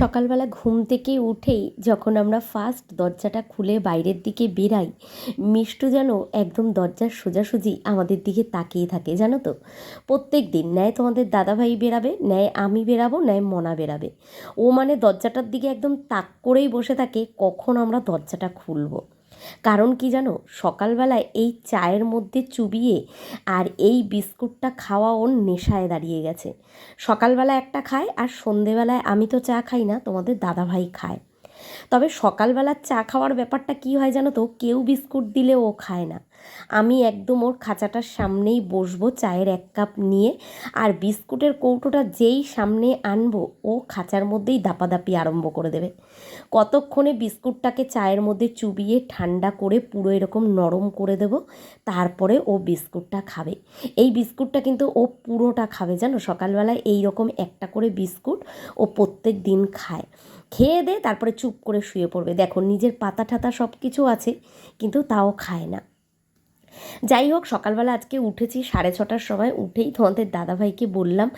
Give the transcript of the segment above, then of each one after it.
সকালবেলা ঘুম থেকে উঠেই যখন আমরা ফার্স্ট দরজাটা খুলে বাইরের দিকে বেরাই, মিষ্টু যেন একদম দরজার সোজাসুজি আমাদের দিকে তাকিয়ে থাকে, জানো তো? প্রত্যেক দিন ন্যায় তোমাদের দাদাভাই বেরাবে, ন্যায় আমি বেরাবো, ন্যায় মনা বেরাবে। ও মানে দরজাটার দিকে একদম তাক করেই বসে থাকে, কখন আমরা দরজাটা খুলবো? কারণ কি জানো? সকালবেলায় এই চায়ের মধ্যে চুবিয়ে আর এই বিস্কুটটা খাওয়া ওর নেশায় দাঁড়িয়ে গেছে। সকালবেলা একটা খায় আর সন্ধেবেলায় আমি তো চা খাই না, তোমাদের দাদাভাই খায়। তবে সকালবেলার চা খাওয়ার ব্যাপারটা কি হয় জানো তো? কেউ বিস্কুট দিলে ও খায় না। আমি একদম ওর খাঁচাটার সামনেই বসবো চায়ের এক কাপ নিয়ে আর বিস্কুটের কৌটোটা যেই সামনে আনব, ও খাঁচার মধ্যেই দাপাদাপি আরম্ভ করে দেবে। কতক্ষণে বিস্কুটটাকে চায়ের মধ্যে চুবিয়ে ঠান্ডা করে পুরো এরকম নরম করে দেব, তারপরে ও বিস্কুটটা খাবে। এই বিস্কুটটা কিন্তু ও পুরোটা খাবে জানো? সকালবেলায় এই রকম একটা করে বিস্কুট ও প্রত্যেক দিন খায়। খেয়ে দে, তারপরে চুপ করে শুয়ে পড়বে। দেখো, নিজের পাতা ঠাতা সব কিছু আছে, কিন্তু তাও খায় না। যাই হোক, সকালবেলা আজকে উঠেছি, সাড়ে ছটার সময় উঠেই তোমাদের দাদাভাইকে বললাম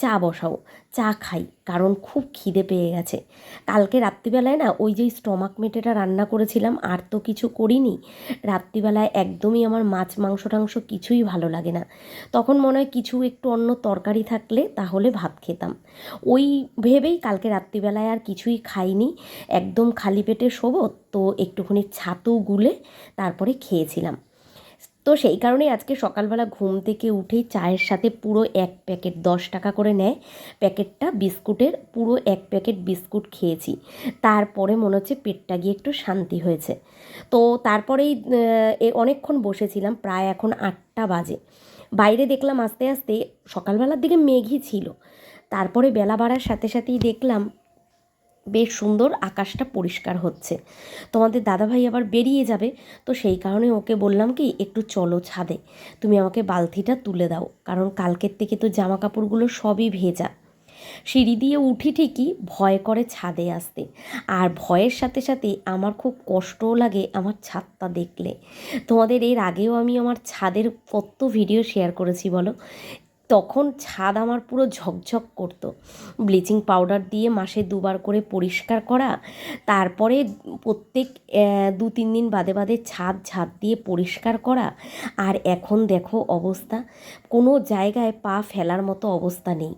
চা বসাও। চা খাই, কারণ খুব খিদে পেয়ে গেছে। কালকে রাত্রিবেলায় না ওই যে স্টমাক মেটেটা রান্না করেছিলাম, আর তো কিছু করিনি। রাত্রিবেলায় একদমই আমার মাছ, মাংস, টাংস কিছুই ভালো লাগে না। তখন মনে হয় কিছু একটু অন্য তরকারি থাকলে তাহলে ভাত খেতাম। ওই ভেবেই কালকে রাত্রিবেলায় আর কিছুই খাইনি। একদম খালি পেটে শোবো, তো একটুখানি ছাতু গুলে তারপরে খেয়েছিলাম। তো সেই কারণেই আজকে সকালবেলা ঘুম থেকে উঠেই চায়ের সাথে পুরো এক প্যাকেট দশ টাকা করে নেয়। প্যাকেটটা বিস্কুটের পুরো এক প্যাকেট বিস্কুট খেয়েছি। তারপরে মনে হচ্ছে পেটটা গিয়ে একটু শান্তি হয়েছে। তো তারপরেই অনেকক্ষণ বসেছিলাম, প্রায় এখন আটটা বাজে। বাইরে দেখলাম আস্তে আস্তে সকালবেলার দিকে মেঘই ছিল। তারপরে বেলা বাড়ার সাথে সাথেই দেখলাম বেশ সুন্দর আকাশটা পরিষ্কার হচ্ছে। তোমাদের দাদাভাই আবার বেরিয়ে যাবে, তো সেই কারণে ওকে বললাম কি, একটু চলো ছাদে। তুমি আমাকে বালতিটা তুলে দাও, কারণ কালকের থেকে তো জামা কাপড়গুলো সবই ভেজা। সিঁড়ি দিয়ে উঠি ঠিকই, ভয় করে ছাদে আসতে। আর ভয়ের সাথে সাথে আমার খুব কষ্টও লাগে আমার ছাদটা দেখলে। তোমাদের এর আগেও আমি আমার ছাদের কত ভিডিও শেয়ার করেছি বলো? তখন ছাদ আমার পুরো ঝকঝক করতো। ব্লিচিং পাউডার দিয়ে মাসে দুবার করে পরিষ্কার করা, তারপরে প্রত্যেক দু, তিন দিন বাদে বাদে ছাদ ঝাঁট দিয়ে পরিষ্কার করা। আর এখন দেখো অবস্থা, কোনো জায়গায় পা ফেলার মতো অবস্থা নেই।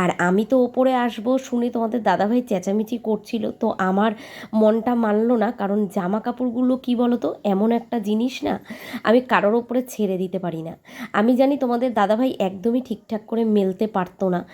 আর আমি তো ওপরে আসব শুনে তোমাদের দাদাভাই চেঁচামেচি করছিল, তো আমার মনটা মানলো না, কারণ জামা কাপড়গুলো কী বলো তো এমন একটা জিনিস না, আমি কারোর ওপরে ছেড়ে দিতে পারি না। আমি জানি তোমাদের দাদাভাই একদমই ঠিকঠাক করে মেলতে পারতো না।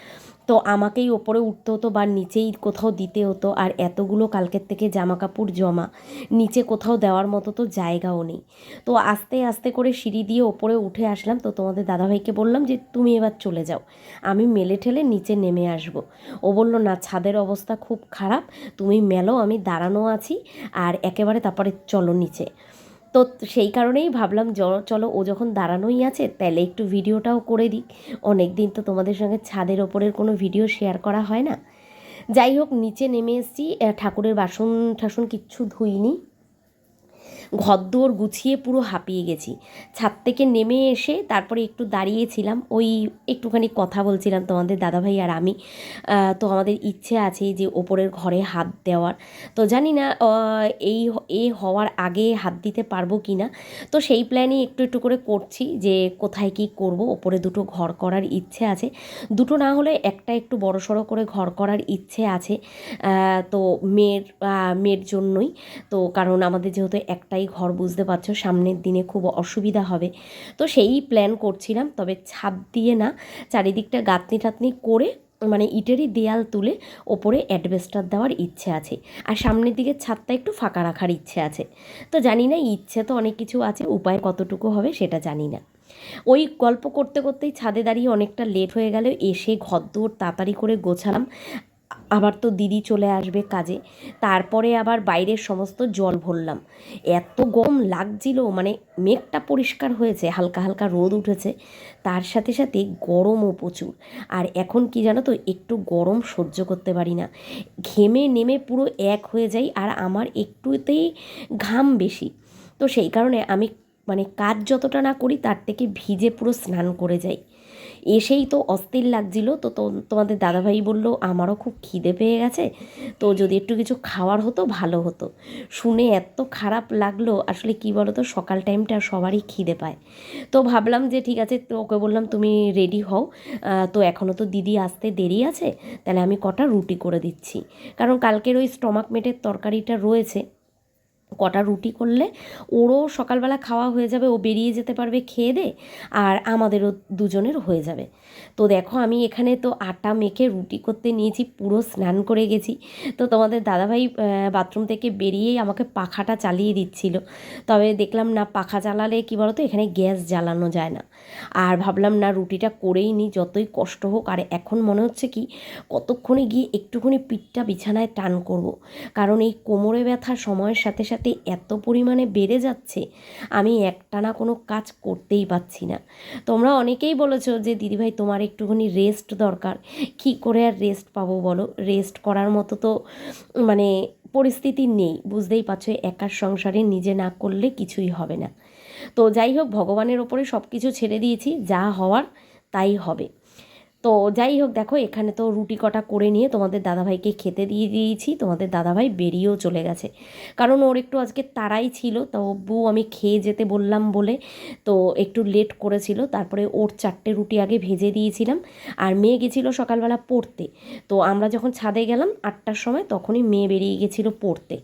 তো আমাকেই ওপরে উঠতে হতো বা নিচেই কোথাও দিতে হতো, আর এতগুলো কালকের থেকে জামা কাপড় জমা। নিচে কোথাও দেওয়ার মতো তো জায়গাও নেই। তো আস্তে আস্তে করে সিঁড়ি দিয়ে ওপরে উঠে আসলাম। তো তোমাদের দাদাভাইকে বললাম যে, তুমি এবার চলে যাও। আমি মেলে ঠেলে নিচে নেমে আসব। ও বলল, না, ছাদের অবস্থা খুব খারাপ। তুমি মেলো, আমি দাঁড়ানো আছি, আর একেবারে তারপরে চলো নিচে। তো সেই কারণেই ভাবলাম চলো ও যখন দাঁড়ানোই আছে তাহলে একটু ভিডিওটাও করে দিই। অনেক দিন তো তোমাদের সঙ্গে ছাদের ওপরের কোনো ভিডিও শেয়ার করা হয় না। যাই হোক, নিচে নেমে এসেছি। ঠাকুরের বাসন ঠাসন কিচ্ছু ধুইনি। ঘরদোর গুছিয়ে পুরো হাঁপিয়ে গেছি। ছাদ থেকে নেমে এসে তারপরে একটু দাঁড়িয়েছিলাম, ওই একটুখানি কথা বলছিলাম তোমাদের দাদাভাই আর আমি। তো আমাদের ইচ্ছে আছে যে ওপরের ঘরে হাত দেওয়ার। তো জানি না এই এ হওয়ার আগে হাত দিতে পারব কি না। তো সেই প্ল্যানই একটু একটু করে করছি যে কোথায় কি করব, ওপরে দুটো ঘর করার ইচ্ছে আছে। দুটো না হলে একটা একটু বড় সড়ো করে ঘর করার ইচ্ছে আছে তো মেয়ের মেয়ের জন্যই। তো কারণ আমাদের যেহেতু একটাই ঘর বুঝতে পারছ, সামনের দিনে খুব অসুবিধা হবে। তো সেই প্ল্যান করছিলাম, তবে ছাদ দিয়ে না, চারিদিকটা গাঁতনি টাতনি করে মানে ইটেরই দেয়াল তুলে ওপরে অ্যাডভেস্টার দেওয়ার ইচ্ছে আছে। আর সামনের দিকে ছাদটা একটু ফাঁকা রাখার ইচ্ছে আছে। তো জানি না, ইচ্ছে তো অনেক কিছু আছে, উপায় কতটুকু হবে সেটা জানি না। ওই গল্প করতে করতেই ছাদে দাঁড়িয়ে অনেকটা লেট হয়ে গেল, এসে ঘরদোর তাড়াতাড়ি করে গোছালাম। আবার তো দিদি চলে আসবে কাজে। তারপরে আবার বাইরের সমস্ত জল ভরলাম। এত গরম লাগছিল মানে মেঘটা পরিষ্কার হয়েছে, হালকা হালকা রোদ উঠেছে। তার সাথে সাথে গরমও প্রচুর। আর এখন কি জানো তো, একটু গরম সহ্য করতে পারি না। ঘেমে নেমে পুরো এক হয়ে যাই, আর আমার একটুতেই ঘাম বেশি। তো সেই কারণে আমি মানে কাজ যতটা না করি, তার থেকে ভিজে পুরো স্নান করে যাই। এসেই তো অস্থির লাগছিল। তো তোমাদের দাদাভাই বলল, আমারও খুব খিদে পেয়ে গেছে। তো যদি একটু কিছু খাওয়ার হতো, ভালো হতো। শুনে এত খারাপ লাগল, আসলে কি বলো তো সকাল টাইমটা সবারই খিদে পায়। তো ভাবলাম যে, ঠিক আছে, তো ওকে বললাম, তুমি রেডি হও। তো এখনও তো দিদি আসতে দেরি আছে, তাহলে আমি কটা রুটি করে দিচ্ছি। কারণ কালকের ওই স্টমাক মেটের তরকারিটা রয়েছে কটা রুটি করলে ওরও সকালবেলা খাওয়া হয়ে যাবে, ও বেরিয়ে যেতে পারবে খেয়ে দে, আর আমাদেরও দুজনের হয়ে যাবে। তো দেখো আমি এখানে তো আটা মেখে রুটি করতে নিয়েছি, পুরো স্নান করে গেছি। তো তোমাদের দাদাভাই বাথরুম থেকে বেরিয়েই আমাকে পাখাটা চালিয়ে দিচ্ছিল। তবে দেখলাম না, পাখা চালালে কি বলতো, এখানে গ্যাস জ্বালানো যায় না। আর ভাবলাম, না, রুটিটা করেই নিই, যতই কষ্ট হোক। আর এখন মনে হচ্ছে কি, কতক্ষণে গিয়ে একটুখানি পিঠটা বিছানায় টান করব। কারণ এই কোমরে ব্যথা সময়ের সাথে সাথে এত পরিমাণে বেড়ে যাচ্ছে, আমি একটানা কোনো কাজ করতেই পারছি না। তোমরা অনেকেই বলেছ যে দিদিভাই তোমার একটুখানি রেস্ট দরকার। কী করে আর রেস্ট পাবো বলো? রেস্ট করার মতো তো মানে পরিস্থিতি নেই, বুঝতেই পারছ, একার সংসারে নিজে না করলে কিছুই হবে না। তো যাই হোক, ভগবানের ওপরে সব কিছু ছেড়ে দিয়েছি, যা হওয়ার তাই হবে। তো যাই হোক, দেখো, এখানে তো রুটি কটা করে নিয়ে তোমাদের দাদাভাইকে খেতে দিয়ে দিয়েছি, তোমাদের দাদাভাই বেরিয়েও চলে গেছে। কারণ ওর একটু আজকে তাড়াই ছিল, তো বউ আমি খেয়ে যেতে বললাম বলে, তো একটু লেট করেছিল, তারপরে ওর চারটে রুটি আগে ভেজে দিয়েছিলাম। আর মেয়ে গেছিল সকালবেলা পড়তে, তো আমরা যখন ছাদে গেলাম আটটার সময়, তখনই মেয়ে বেরিয়ে গেছিল পড়তে।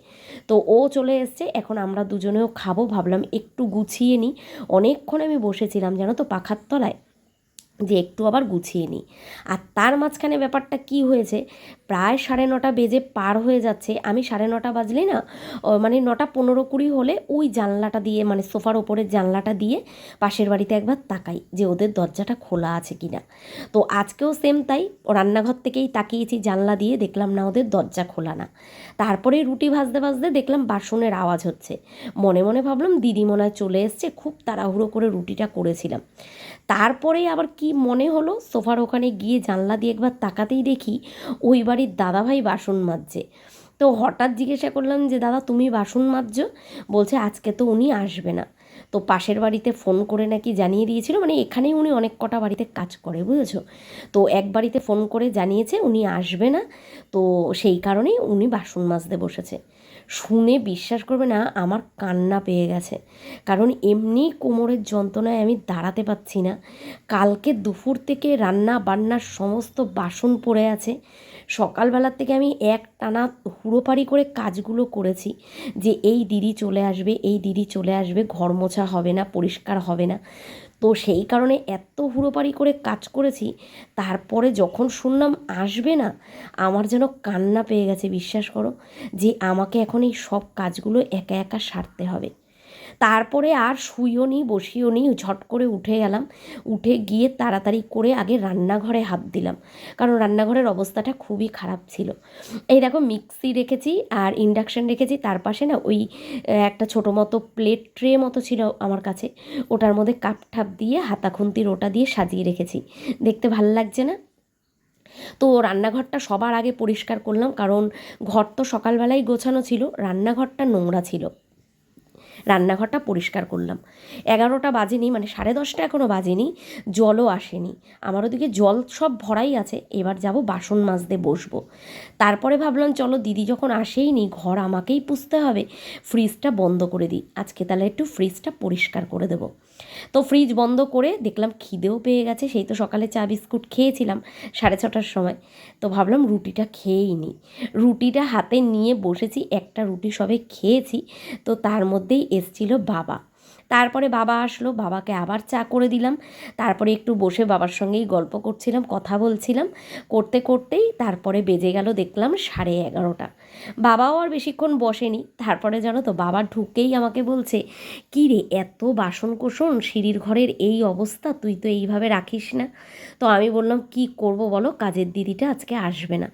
তো ও চলে এসছে, এখন আমরা দুজনেও খাব, ভাবলাম একটু গুছিয়ে নিই। অনেকক্ষণ আমি বসেছিলাম, জানো তো, পাখার তলায়। যে একটু আবার গুছিয়ে নিই। আর তার মাঝখানে ব্যাপারটা কি হয়েছে প্রায় সাড়ে নটা বেজে পার হয়ে যাচ্ছে। আমি সাড়ে নটা বাজলে না মানে নটা পনেরো কুড়ি হলে ওই জানলাটা দিয়ে মানে সোফার ওপরের জানলাটা দিয়ে পাশের বাড়িতে একবার তাকাই যে ওদের দরজাটা খোলা আছে কি না তো আজকেও সেম তাই, রান্নাঘর থেকেই তাকিয়েছি জানলা দিয়ে, দেখলাম না ওদের দরজা খোলা না। তারপরে রুটি ভাজতে ভাজতে দেখলাম বাসনের আওয়াজ হচ্ছে। মনে মনে ভাবলাম দিদি চলে এসছে, খুব তাড়াহুড়ো করে রুটিটা করেছিলাম। তারপরে আবার কি মনে হলো, সোফার ওখানে গিয়ে জানলা দিয়ে একবার তাকাতেই দেখি, ওই বাড়ির দাদাভাই বাসন মাজছে। তো হঠাৎ জিজ্ঞাসা করলাম যে, দাদা, তুমি বাসন মাজছো? বলছে, আজকে তো উনি আসবে না। তো পাশের বাড়িতে ফোন করে নাকি জানিয়ে দিয়েছিল মানে এখানেই উনি অনেক কটা বাড়িতে কাজ করে, বুঝেছ? তো এক বাড়িতে ফোন করে জানিয়েছে উনি আসবে না, তো সেই কারণেই উনি বাসন মাজতে বসেছে। শুনে বিশ্বাস করবে না, আমার কান্না পেয়ে গেছে। কারণ এমনি কোমরের যন্ত্রণায় আমি দাঁড়াতে পারছি না। কালকে দুপুর থেকে রান্না বান্নার সমস্ত বাসন পড়ে আছে। সকালবেলার থেকে আমি এক টানা হুড়োপাড়ি করে কাজগুলো করেছি যে এই দিদি চলে আসবে, এই দিদি চলে আসবে, ঘর মোছা হবে না, পরিষ্কার হবে না। তো সেই কারণে এত হুড়োপাড়ি করে কাজ করেছি, তারপরে যখন শুনলাম আসবে না, আমার যেন কান্না পেয়ে গেছে, বিশ্বাস করো, যে আমাকে এখন এই সব কাজগুলো একা একা সারতে হবে। তারপরে আর শুইও নি, বসিও নি, ঝট করে উঠে গেলাম উঠে গিয়ে তাড়াতাড়ি করে আগে রান্নাঘরে হাত দিলাম। কারণ রান্নাঘরের অবস্থাটা খুবই খারাপ ছিল। এই দেখো মিক্সি রেখেছি আর ইন্ডাকশান রেখেছি। তার পাশে না ওই একটা ছোটো মতো প্লেট ট্রে মতো ছিল আমার কাছে। ওটার মধ্যে কাপ ঠাপ দিয়ে, হাতা খুন্তির ওটা দিয়ে সাজিয়ে রেখেছি। দেখতে ভালো লাগছে না? তো রান্নাঘরটা সবার আগে পরিষ্কার করলাম। কারণ ঘর তো সকালবেলাই গোছানো ছিল, রান্নাঘরটা নোংরা ছিল। রান্নাঘরটা পরিষ্কার করলাম। এগারোটা বাজেনি মানে সাড়ে দশটা এখনও বাজেনি, জলও আসেনি। আমার ওদিকে জল সব ভরাই আছে, এবার যাব বাসন মাজতে বসবো। তারপরে ভাবলাম, চলো দিদি যখন আসেই নি ঘর আমাকেই পুষতে হবে, ফ্রিজটা বন্ধ করে দিই। আজকে তাহলে একটু ফ্রিজটা পরিষ্কার করে দেবো। তো ফ্রিজ বন্ধ করে দেখলাম খিদেও পেয়ে গেছে, সেই তো সকালে চা বিস্কুট খেয়েছিলাম সাড়ে ছটার সময়। তো ভাবলাম রুটিটা খেয়েই নিই। রুটিটা হাতে নিয়ে বসেছি, একটা রুটি সবে খেয়েছি, তো তার মধ্যেই এসছিল বাবা। তারপরে বাবা আসলো, বাবাকে আবার চা করে দিলাম। তারপরে একটু বসে বাবার সঙ্গেই গল্প করছিলাম, কথা বলছিলাম। করতে করতেই তারপরে বেজে গেল দেখলাম সাড়ে এগারোটা। বাবাও আর বেশিক্ষণ বসেনি। তারপরে জানো তো, বাবা ঢুকেই আমাকে বলছে, কী রে, এত বাসন কোসন সিঁড়ির ঘরের এই অবস্থা, তুই তো এইভাবে রাখিস না। তো আমি বললাম, কি করব বলো, কাজের দিদিটা আজকে আসবে না।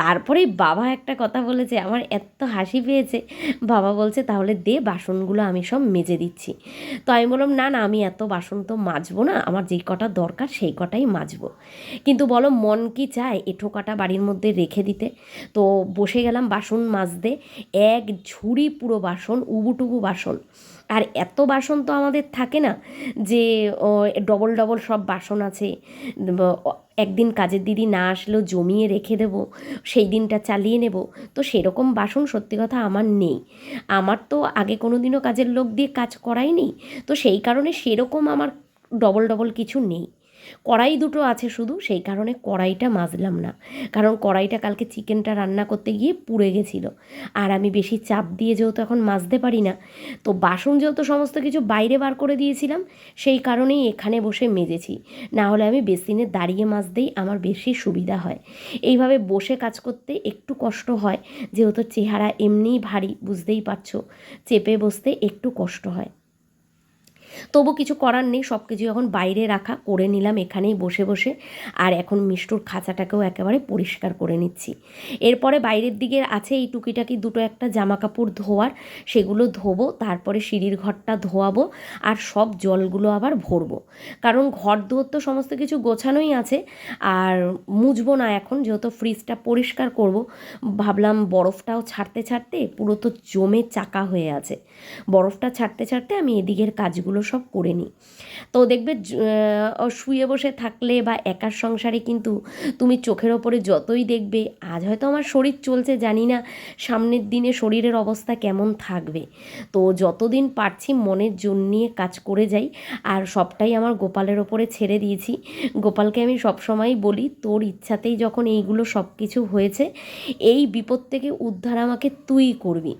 তারপরে বাবা একটা কথা বলেছে, আমার এত হাসি পেয়েছে। বাবা বলছে, তাহলে দে বাসনগুলো, আমি সব মেজে দিচ্ছি। তো আমি বললাম, না না, আমি এত বাসন তো মাজবো না, আমার যেই কটা দরকার সেই কটাই মাজবো। কিন্তু বলো, মন কি চায় এঁঠো কাটা বাড়ির মধ্যে রেখে দিতে? তো বসে গেলাম বাসন মাজতে, এক ঝুড়ি পুরো বাসন, উবুটুবু বাসন। আর এত বাসন তো আমাদের থাকে না যে ডবল ডবল সব বাসন আছে একদিন কাজের দিদি না আসলেও জমিয়ে রেখে দেব, সেই দিনটা চালিয়ে নেব। তো সেরকম বাসন সত্যি কথা আমার নেই। আমার তো আগে কোনো দিনও কাজের লোক দিয়ে কাজ করাই নেই তো সেই কারণে সেরকম আমার ডবল ডবল কিছু নেই। কড়াই দুটো আছে শুধু, সেই কারণে কড়াইটা মাজলাম না। কারণ কড়াইটা কালকে চিকেনটা রান্না করতে গিয়ে পুড়ে গেছিল। আর আমি বেশি চাপ দিয়ে যেহেতু এখন মাজতে পারি না, তো বাসন যেহেতু সমস্ত কিছু বাইরে বার করে দিয়েছিলাম, সেই কারণেই এখানে বসে মেজেছি। না হলে আমি বেসিনে দাঁড়িয়ে মাজতেই আমার বেশি সুবিধা হয়। এইভাবে বসে কাজ করতে একটু কষ্ট হয়, যেহেতু চেহারা এমনিই ভারী, বুঝতেই পারছ। চেপে বসতে একটু কষ্ট হয়। তবু কিছু করার নেই সব কিছু এখন বাইরে রাখা, করে নিলাম এখানেই বসে বসে। আর এখন মিষ্টুর খাঁচাটাকেও একেবারে পরিষ্কার করে নিচ্ছি। এরপরে বাইরের দিকে আছে এই টুকিটাকি দুটো একটা জামা কাপড় ধোয়ার, সেগুলো ধোবো, তারপরে সিঁড়ির ঘরটা ধোয়াবো, আর সব জলগুলো আবার ভরবো। কারণ ঘর ধোয়ার তো সমস্ত কিছু গোছানোই আছে, আর মুছবো না এখন, যেহেতু ফ্রিজটা পরিষ্কার করব, ভাবলাম বরফটাও ছাড়তে ছাড়তে পুরো তো জমে চাকা হয়ে আছে। বরফটা ছাড়তে ছাড়তে আমি এদিকের কাজগুলো সব করে নিই। তো দেখবে শুয়ে বসে থাকলে বা একার সংসারে কিন্তু তুমি চোখের ওপরে যতই দেখবে, আজ হয়তো আমার শরীর চলছে, জানি না সামনের দিনে শরীরের অবস্থা কেমন থাকবে। তো যতদিন পারছি মনের জোর নিয়ে কাজ করে যাই, আর সবটাই আমার গোপালের ওপরে ছেড়ে দিয়েছি। গোপালকে আমি সবসময়ই বলি, তোর ইচ্ছাতেই যখন এইগুলো সব কিছু হয়েছে, এই বিপদ থেকে উদ্ধার আমাকে তুই করবি।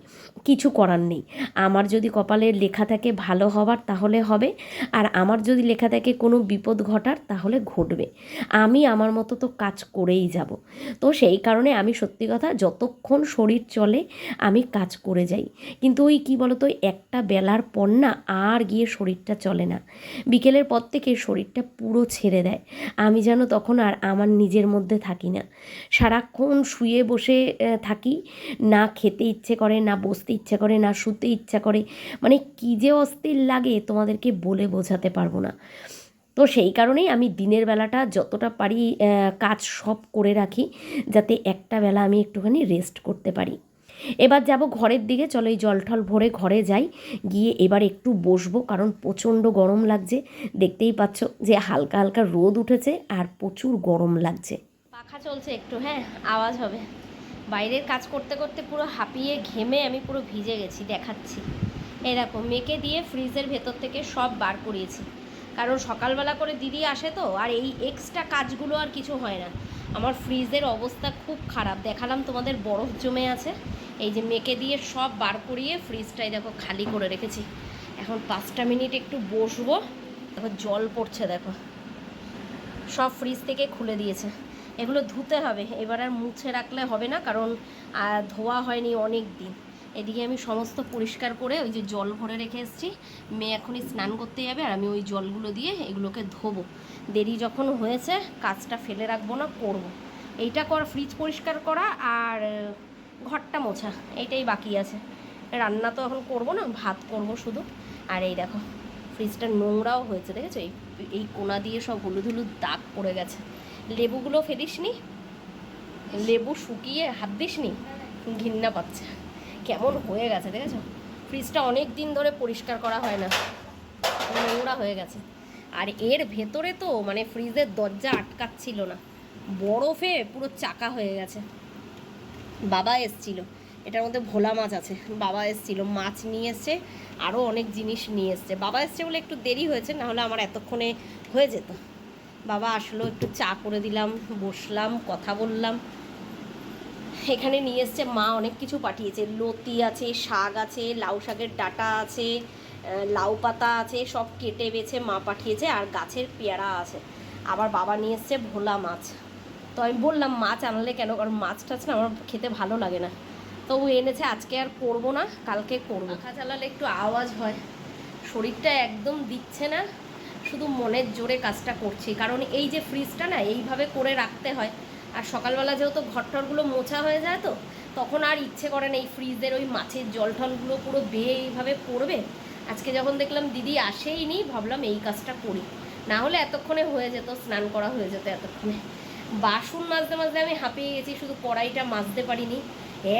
কিছু করার নেই। আমার যদি কপালে লেখা থাকে ভালো হবার, তাহলে হবে। আর আমার যদি লেখা থাকে কোনো বিপদ ঘটার, তাহলে ঘটবে। আমি আমার মতো তো কাজ করেই যাব। তো সেই কারণে আমি সত্যি কথা যতক্ষণ শরীর চলে, আমি কাজ করে যাই। কিন্তু ওই কী বলতো একটা বেলার পর না আর গিয়ে শরীরটা চলে না। বিকেলের পর থেকে শরীরটা পুরো ছেড়ে দেয়। আমি যেন তখন আর আমার নিজের মধ্যে থাকি না। সারাক্ষণ শুয়ে বসে থাকি। না খেতে ইচ্ছে করে, না বসতে ইচ্ছে করে, না শুতে ইচ্ছা করে। মানে কী যে অস্থির লাগে তোমাদেরকে বলে বোঝাতে পারব না। তো সেই কারণেই আমি দিনের বেলাটা যতটা পারি কাজ সব করে রাখি, যাতে একটা বেলা আমি একটুখানি রেস্ট করতে পারি। এবার যাব ঘরের দিকে, চলো এই জল টল ভরে ঘরে যাই। গিয়ে এবার একটু বসবো, কারণ প্রচণ্ড গরম লাগছে। দেখতেই পাচ্ছ যে হালকা হালকা রোদ উঠেছে আর প্রচুর গরম লাগছে। পাখা চলছে একটু হ্যাঁ আওয়াজ হবে। বাইরের কাজ করতে করতে পুরো হাঁপিয়ে, ঘেমে আমি পুরো ভিজে গেছি, দেখাচ্ছি। দেখো, মেয়েকে দিয়ে ফ্রিজের ভেতর থেকে সব বার করিয়েছি। কারণ সকালবেলা করে দিদি আসে তো, আর এই এক্সট্রা কাজগুলো আর কিছু হয় না। আমার ফ্রিজের অবস্থা খুব খারাপ। দেখালাম তোমাদের বরফ জমে আছে। এই যে মেয়েকে দিয়ে সব বার করিয়ে ফ্রিজটাই দেখো খালি করে রেখেছি। এখন পাঁচটা মিনিট একটু বসবো। দেখো, জল পড়ছে, দেখো। সব ফ্রিজ থেকে খুলে দিয়েছে। এগুলো ধুতে হবে। এবার আর মুছে রাখলে হবে না, কারণ ধোয়া হয়নি অনেক দিন এদিকে আমি সমস্ত পরিষ্কার করে ওই যে জল ভরে রেখে এসেছি। মেয়ে এখনই স্নান করতে যাবে আর আমি ওই জলগুলো দিয়ে এগুলোকে ধোবো। দেরি যখন হয়েছে, কাজটা ফেলে রাখব না, করব। এইটা কর ফ্রিজ পরিষ্কার করা আর ঘরটা মোছা, এইটাই বাকি আছে। রান্না তো এখন করব না, ভাত করব শুধু। আর এই দেখো ফ্রিজটা নোংরাও হয়েছে, দেখেছ? এই এই কোনা দিয়ে সব হলুদ হলুদ দাগ পড়ে গেছে। লেবুগুলো ফেলিসনি? লেবু শুকিয়ে হাত দিসনি? ঘৃণা পাচ্ছে। কেমন হয়ে গেছে, দেখেছ? ফ্রিজটা অনেক দিন ধরে পরিষ্কার করা হয় না। নোংরা হয়ে গেছে। আর এর ভেতরে তো মানে ফ্রিজের দরজা আটকাচ্ছিল না। বরফে পুরো চাকা হয়ে গেছে। বাবা এসছিল। এটার মধ্যে ভোলা মাছ আছে। বাবা এসছিল। মাছ নিয়ে এসছে। আরও অনেক জিনিস নিয়ে এসছে। বাবা এসছে বলে একটু দেরি হয়েছে না হলে আমার এতক্ষণে হয়ে যেত। বাবা আসলো, একটু চা করে দিলাম, বসলাম, কথা বললাম। এখানে নিয়ে এসছে, মা অনেক কিছু পাঠিয়েছে। লতি আছে, শাক আছে, লাউ শাকের ডাটা আছে লাউ পাতা আছে, সব কেটে বেছে মা পাঠিয়েছে আর গাছের পেয়ারা আছে। আবার বাবা নিয়ে এসছে ভোলা মাছ। তো আমি বললাম, মাছ আনলে কেন? কারণ মাছ টাছ না, আমার খেতে ভালো লাগে না। তো ও এনেছে, আজকে আর করব না, কালকে করব। পাখা চালালে একটু আওয়াজ হয়। শরীরটা একদম দিচ্ছে না, শুধু মনের জোরে কাজটা করছি। কারণ এই যে ফ্রিজটা না, এইভাবে করে রাখতে হয় আর সকালবেলা যেহেতু ঘরটরগুলো মোছা হয়ে যায় তো, তখন আর ইচ্ছে করে না এই ফ্রিজের ওই মাছের জল টলগুলো পুরো বেয়ে এইভাবে পড়বে। আজকে যখন দেখলাম দিদি আসেই নি ভাবলাম এই কাজটা করি। না হলে এতক্ষণে হয়ে যেত, স্নান করা হয়ে যেত এতক্ষণে। বাসন মাজতে মাজতে আমি হাঁপিয়ে গেছি, শুধু কড়াইটা মাজতে পারিনি।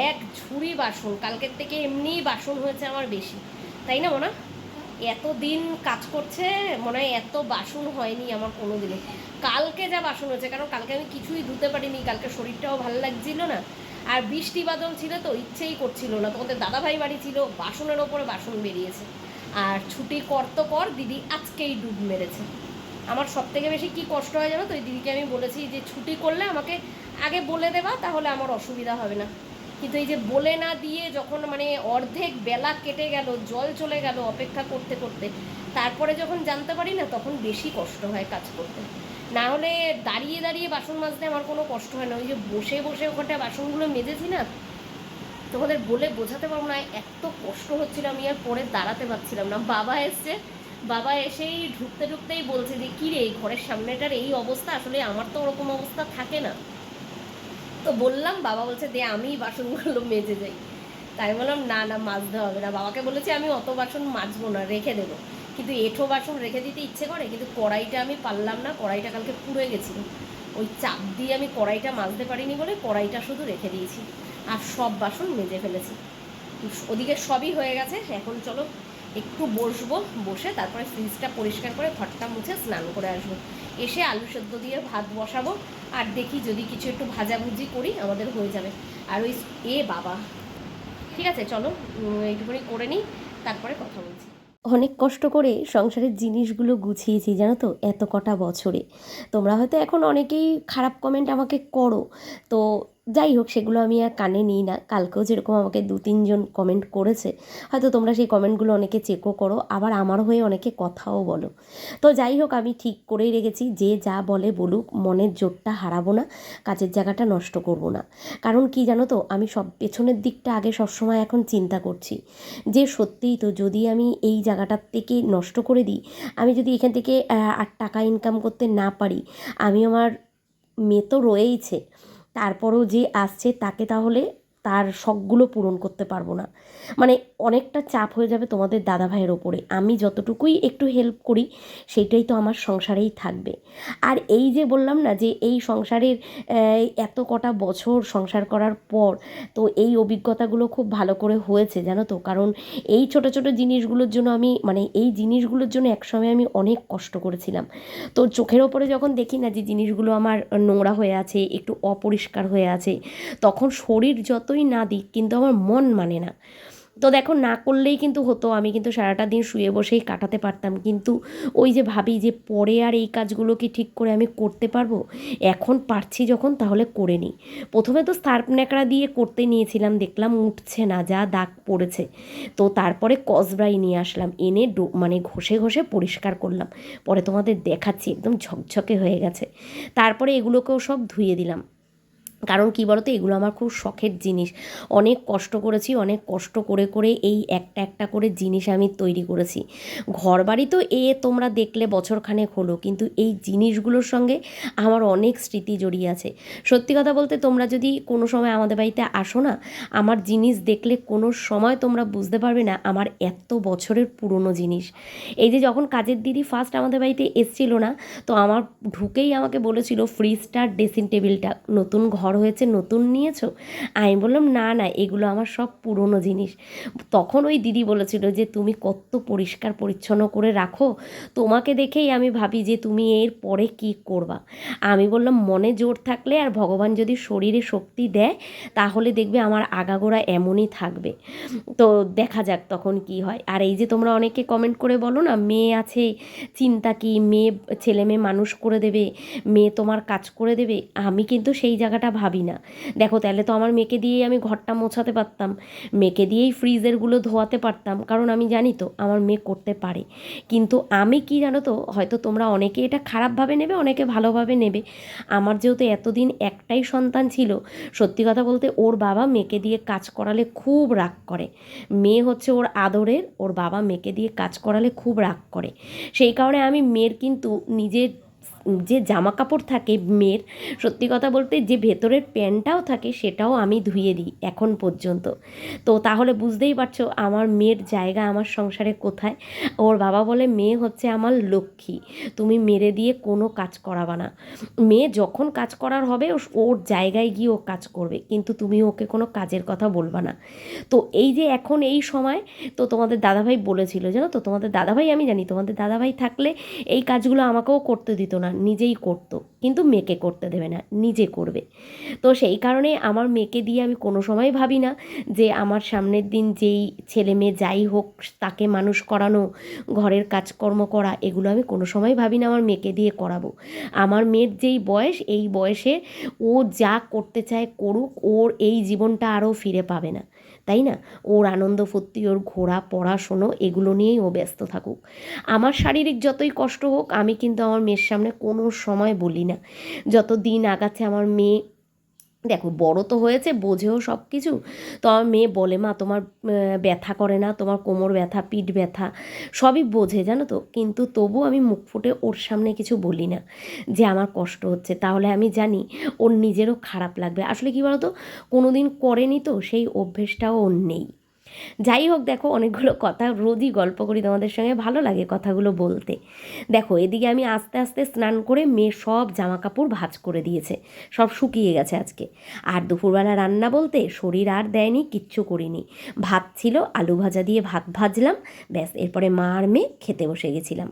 এক ঝুড়ি বাসন, কালকের থেকে এমনিই বাসন হয়েছে আমার বেশি। তাই না, মোনা? এত দিন কাজ করছে, মনে হয় এত বাসন হয়নি আমার কোনো দিনে কালকে যা বাসন হয়েছে, কারণ কালকে আমি কিছুই ধুতে পারিনি, কালকে শরীরটাও ভালো লাগছিল না। আর বৃষ্টি বাদল ছিল তো, ইচ্ছেই করছিল না। তোমাদের দাদাভাই বাড়ি ছিল, বাসনের ওপরে বাসন বেরিয়েছে। আর ছুটি কর তো কর, দিদি আজকেই ডুব মেরেছে। আমার সব থেকে বেশি কি কষ্ট হয় জানো তো? ওই দিদিকে আমি বলেছি যে, ছুটি করলে আমাকে আগে বলে দেবা, তাহলে আমার অসুবিধা হবে না। কিন্তু এই যে বলে না দিয়ে যখন মানে অর্ধেক বেলা কেটে গেল, জল চলে গেল অপেক্ষা করতে করতে, তারপরে যখন জানতে পারি না, তখন বেশি কষ্ট হয় কাজ করতে। না হলে দাঁড়িয়ে দাঁড়িয়ে বাসন মাজতে আমার কোনো কষ্ট হয় না। ওই যে বসে বসে ওখানটা বাসনগুলো মেজেছি না, তোমাদের বলে বোঝাতে পারব না, এত কষ্ট হচ্ছিল আমি আর পরে দাঁড়াতে পারছিলাম না। বাবা এসছে, বাবা এসেই ঢুকতে ঢুকতেই বলছে যে কী রে ঘরের সামনেটার এই অবস্থা? আসলে আমার তো ওরকম অবস্থা থাকে না। তো বললাম, বাবা বলছে, দে আমি বাসনগুলো মেজে যাই। তাই বললাম, না না, মাজতে হবে না। বাবাকে বলেছি, আমি অত বাসন মাজবো না, রেখে দেবো। কিন্তু এঁঠো বাসন রেখে দিতে ইচ্ছে করে, কিন্তু কড়াইটা আমি পারলাম না, কড়াইটা কালকে পুড়ে গেছিল। ওই চাপ দিয়ে আমি কড়াইটা মাজতে পারিনি বলে কড়াইটা শুধু রেখে দিয়েছি আর সব বাসন মেজে ফেলেছি। ওদিকে সবই হয়ে গেছে, এখন চলো একটু বসবো, বসে তারপরে ফ্রিজটা পরিষ্কার করে ঘরটা মুছে স্নান করে আসব। এসে আলু সেদ্ধ দিয়ে ভাত বসাবো। আর দেখি যদি কিছু একটু ভাজাভুজি করি, আমাদের হয়ে যাবে। আর ওই এ বাবা। ঠিক আছে, চলো এইটুকুনি করে নিই, তারপরে কথা বলছি। অনেক কষ্ট করে সংসারের জিনিসগুলো গুছিয়েছি, জানো তো, এত কটা বছরে। তোমরা হয়তো এখন অনেকেই খারাপ কমেন্ট আমাকে করো। তো যাই হোক সেগুলো আমি আর কানে নিই না। কালকেও যেরকম আমাকে দু, তিনজন কমেন্ট করেছে, হয়তো তোমরা সেই কমেন্টগুলো অনেকে চেকও করো, আবার আমার হয়ে অনেকে কথাও বলো। তো যাই হোক আমি ঠিক করেই রেখেছি, যে যা বলে বলুক, মনের জোরটা হারাবো না, কাজের জায়গাটা নষ্ট করব না। কারণ কি জানো তো, আমি সব পেছনের দিকটা আগে সবসময় এখন চিন্তা করছি। যে সত্যিই তো যদি আমি এই জায়গাটার থেকে নষ্ট করে দিই, আমি যদি এখান থেকে আর টাকা ইনকাম করতে না পারি, আমি আমার মেয়ে তো রয়েইছে। তারপরও যে আসছে তাকে তাহলে তার শখগুলো পূরণ করতে পারব না। মানে অনেকটা চাপ হয়ে যাবে তোমাদের দাদা ভাইয়ের ওপরে। আমি যতটুকুই একটু হেল্প করি সেটাই তো আমার সংসারেই থাকবে। আর এই যে বললাম না যে এই সংসারের এত কটা বছর সংসার করার পর, তো এই অভিজ্ঞতাগুলো খুব ভালো করে হয়েছে, জানো তো? কারণ এই ছোট ছোট জিনিসগুলোর জন্য আমি মানে এই জিনিসগুলোর জন্য একসময় আমি অনেক কষ্ট করেছিলাম। তো চোখের ওপরে যখন দেখি না যে জিনিসগুলো আমার নোংরা হয়ে আছে, একটু অপরিষ্কার হয়ে আছে, তখন শরীর যতই না দিক, কিন্তু আমার মন মানে না। তো দেখো, না করলেই কিন্তু হতো। আমি কিন্তু সারাটা দিন শুয়ে বসেই কাটাতে পারতাম। কিন্তু ওই যে ভাবি যে পরে আর এই কাজগুলো কি ঠিক করে আমি করতে পারব? এখন পারছি যখন, তাহলে করে নিই। প্রথমে তো সার্প ন্যাকড়া দিয়ে করতে নিয়েছিলাম। দেখলাম উঠছে না, যা দাগ পড়েছে। তো তারপরে কসব্রাই নিয়ে আসলাম। এনে ডো- মানে ঘষে ঘষে পরিষ্কার করলাম। পরে তোমাদের দেখাচ্ছি, একদম ঝকঝকে হয়ে গেছে। তারপরে এগুলোকেও সব ধুয়ে দিলাম। কারণ কী বলতো, এগুলো আমার খুব শখের জিনিস। অনেক কষ্ট করেছি, অনেক কষ্ট করে করে এই একটা একটা করে জিনিস আমি তৈরি করেছি। ঘর বাড়ি তো এ তোমরা দেখলে বছরখানেক হলো, কিন্তু এই জিনিসগুলোর সঙ্গে আমার অনেক স্মৃতি জড়িয়ে আছে। সত্যি কথা বলতে তোমরা যদি কোনো সময় আমাদের বাড়িতে আসো না, আমার জিনিস দেখলে কোনো সময় তোমরা বুঝতে পারবে না আমার এত বছরের পুরনো জিনিস। এই যে যখন কাজের দিদি ফার্স্ট আমাদের বাড়িতে এসছিল না, তো আমার ঢুকেই আমাকে বলেছিল ফ্রিজটার ড্রেসিং টেবিলটা নতুন ঘর হয়েছে, নতুন নিয়েছো? আমি বললাম, না না, এগুলো আমার সব পুরনো জিনিস। তখন ওই দিদি বলেছিল যে, তুমি কত পরিষ্কার পরিচ্ছন্ন করে রাখো। তোমাকে দেখেই আমি ভাবি যে, তুমি এর পরে কি করবা? আমি বললাম, মনে জোর থাকলে আর ভগবান যদি শরীরে শক্তি দেয়, তাহলে দেখবে আমার আগাগোড়া এমনই থাকবে। তো দেখা যাক তখন কি হয়। আর এই যে তোমরা অনেকে কমেন্ট করে বলো না, মেয়ে আছে, চিন্তা কি? মেয়ে, ছেলে মেয়ে মানুষ করে দেবে, মেয়ে তোমার কাজ করে দেবে? আমি কিন্তু সেই জায়গাটা ভাবি না। দেখো, তাহলে তো আমার মেয়েকে দিয়েই আমি ঘরটা মোছাতে পারতাম। মেয়েকে দিয়েই ফ্রিজেরগুলো ধোয়াতে পারতাম। কারণ আমি জানি তো, আমার মেয়ে করতে পারে। কিন্তু আমি কি জানো তো, হয়তো তোমরা অনেকে এটা খারাপভাবে নেবে, অনেকে ভালোভাবে নেবে। আমার যেহেতু এতদিন একটাই সন্তান ছিল, সত্যি কথা বলতে ওর বাবা মেয়েকে দিয়ে কাজ করালে খুব রাগ করে। মেয়ে হচ্ছে ওর আদরের, ওর বাবা মেয়েকে দিয়ে কাজ করালে খুব রাগ করে। সেই কারণে আমি মেয়ের কিন্তু নিজের যে জামা কাপড় থাকে মেয়ের, সত্যি কথা বলতে যে ভেতরের প্যান্টটাও থাকে সেটাও আমি ধুয়ে দিই এখন পর্যন্ত। তো তাহলে বুঝতেই পারছ আমার মেয়ের জায়গা আমার সংসারে কোথায়? ওর বাবা বলে, মেয়ে হচ্ছে আমার লক্ষ্মী, তুমি মেরে দিয়ে কোনো কাজ করাবা না। মেয়ে যখন কাজ করার হবে ওর জায়গায় গিয়ে ও কাজ করবে, কিন্তু তুমি ওকে কোনো কাজের কথা বলবা না। তো এই যে এখন এই সময়, তো তোমাদের দাদাভাই বলেছিল, জানো তো? তোমাদের দাদাভাই আমি জানি, তোমাদের দাদাভাই থাকলে এই কাজগুলো আমাকেও করতে দিত না। নিজেই করতো, কিন্তু মেয়েকে করতে দেবে না, নিজে করবে। তো সেই কারণে আমার মেয়েকে দিয়ে আমি কোনো সময় ভাবি না যে আমার সামনের দিন যেই ছেলে মেয়ে যাই হোক, তাকে মানুষ করানো, ঘরের কাজকর্ম করা, এগুলো আমি কোনো সময় ভাবি না আমার মেয়েকে দিয়ে করাবো। আমার মেয়ের যেই বয়স, এই বয়সে ও যা করতে চায় করুক, ওর এই জীবনটা আরও ফিরে পাবে না। তাই না? ওর আনন্দ ফুর্তি, ওর ঘোরা পড়াশুনো, এগুলো নিয়েই ও ব্যস্ত থাকুক। আমার শারীরিক যতই কষ্ট হোক, আমি কিন্তু আমার মেয়ের সামনে কোনো সময় বলি না। যত দিন আগাচ্ছে আমার মেয়ে দেখো, বড় তো হয়েছে, বোঝেও সব কিছু তো আমার মেয়ে বলে, মা, তোমার ব্যথা করে না, তোমার কোমর ব্যথা, পিঠ ব্যথা, সবই বোঝে, জানো তো? কিন্তু তবু আমি মুখ ফুটে ওর সামনে কিছু বলি না, যে আমার কষ্ট হচ্ছে। তাহলে আমি জানি ওর নিজেরও খারাপ লাগবে। আসলে কী বলতো কোনো দিন করেনি তো, সেই অভ্যেসটাও ওর নেই। যাই হোক, দেখো, অনেকগুলো কথা রোজই গল্প করি তোমাদের সঙ্গে, ভালো লাগে কথাগুলো বলতে। দেখো, এদিকে আমি আস্তে আস্তে স্নান করে মেয়ে সব জামা কাপড় ভাজ করে দিয়েছে, সব শুকিয়ে গেছে আজকে। আর দুপুরবেলা রান্না বলতে শরীর আর দেয়নি, কিচ্ছু করিনি। ভাত ছিল, আলু ভাজা দিয়ে ভাত ভাজলাম, ব্যাস, এরপরে মা আর মেয়ে খেতে বসে গেছিলাম।